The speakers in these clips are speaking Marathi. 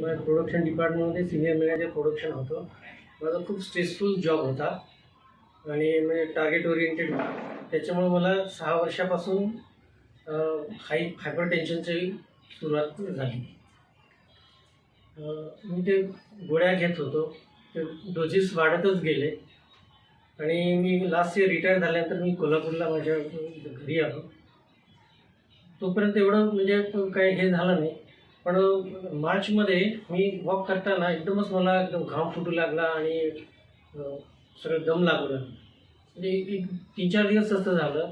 माझ्या प्रोडक्शन डिपार्टमेंटमध्ये सिनियर मॅनेजर प्रोडक्शन होतं. माझा खूप स्ट्रेसफुल जॉब होता. आणि म्हणजे टार्गेट ओरिएंटेड त्याच्यामुळे मला सहा वर्षापासून हाय हायपर टेन्शनची सुरुवात झाली. मी ते गोळ्या घेत होतो. ते डोजेस वाढतच गेले. आणि मी लास्ट इयर रिटायर झाल्यानंतर मी कोल्हापूरला माझ्या घरी आलो. तोपर्यंत एवढं म्हणजे काही हे झालं नाही. पण मार्चमध्ये मी वॉक करताना एकदमच मला एकदम घाम फुटू लागला आणि सगळं दम लागलं. म्हणजे एक तीन चार दिवस असं झालं.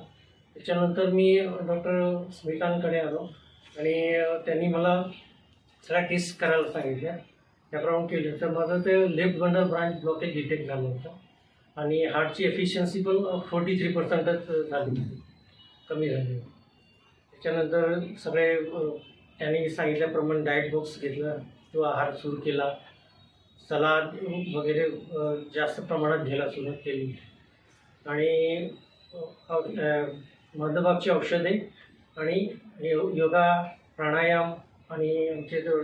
त्याच्यानंतर मी डॉक्टर स्मितांकडे आलो आणि त्यांनी मला सगळ्या टेस्ट करायला सांगितल्या. त्याप्रमाणे केलं. तर माझं ते left bundle branch blockage detect झालं होतं. आणि हार्टची एफिशियन्सी पण फोर्टी थ्री पर्सेंटच झाली होती. कमी झाली त्याच्यानंतर सगळे त्यांनी सांगितल्याप्रमाणे डाएट बॉक्स घेतला तो आहार सुरू केला. सलाद वगैरे जास्त प्रमाणात घ्यायला सुरुवात केली. आणि अ, औषधे आणि यो योगा प्राणायाम आणि आमचे जो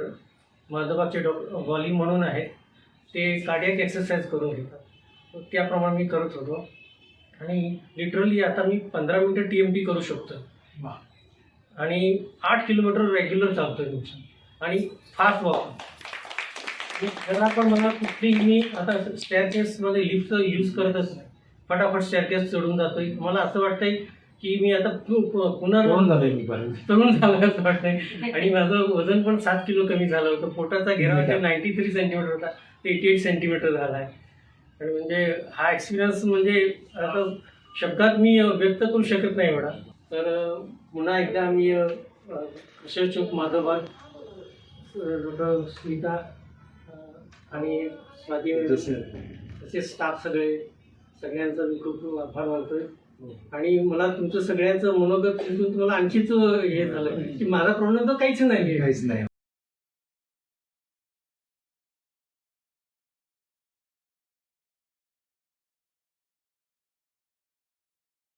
मध्यभागचे डॉक्टर वॉल्यूम म्हणून आहेत ते कार्डियक एक्सरसाइज करून घेतात. त्याप्रमाणे मी करत होतो. आणि लिटरली आता मी पंधरा मिनटं टी एम टी करू शकतो आणि आठ किलोमीटर रेग्युलर चालतोय मी आणि फास्ट वॉक घरात पण मला कुठलीही मी आता स्टेअरकेसमध्ये लिफ्टचं यूज करतच नाही. फटाफट स्टेअरकेस चढून जातोय. मला असं वाटतंय की मी आता पुन्हा मी तरुण झालं असं वाटतंय. आणि माझं वजन पण सात किलो कमी झालं होतं. पोटाचा घेरा नाईन्टी थ्री सेंटीमीटर होता ते एटी एट सेंटीमीटर झाला आहे आणि म्हणजे हा एक्सपिरियन्स म्हणजे आता शब्दात मी व्यक्त करू शकत नाही एवढा. तर पुन्हा एकदा मी अशोक चौक माधवबाग डॉक्टर स्मिता आणि स्वाती तसे स्टाफ सगळे सगळ्यांचा मी खूप खूप आभार मानतोय. आणि मला तुमचं सगळ्यांचं मनोगत तुम्हाला आणखीच हे झालं. की माझा प्रॉब्लेम तर काहीच नाही काहीच नाही.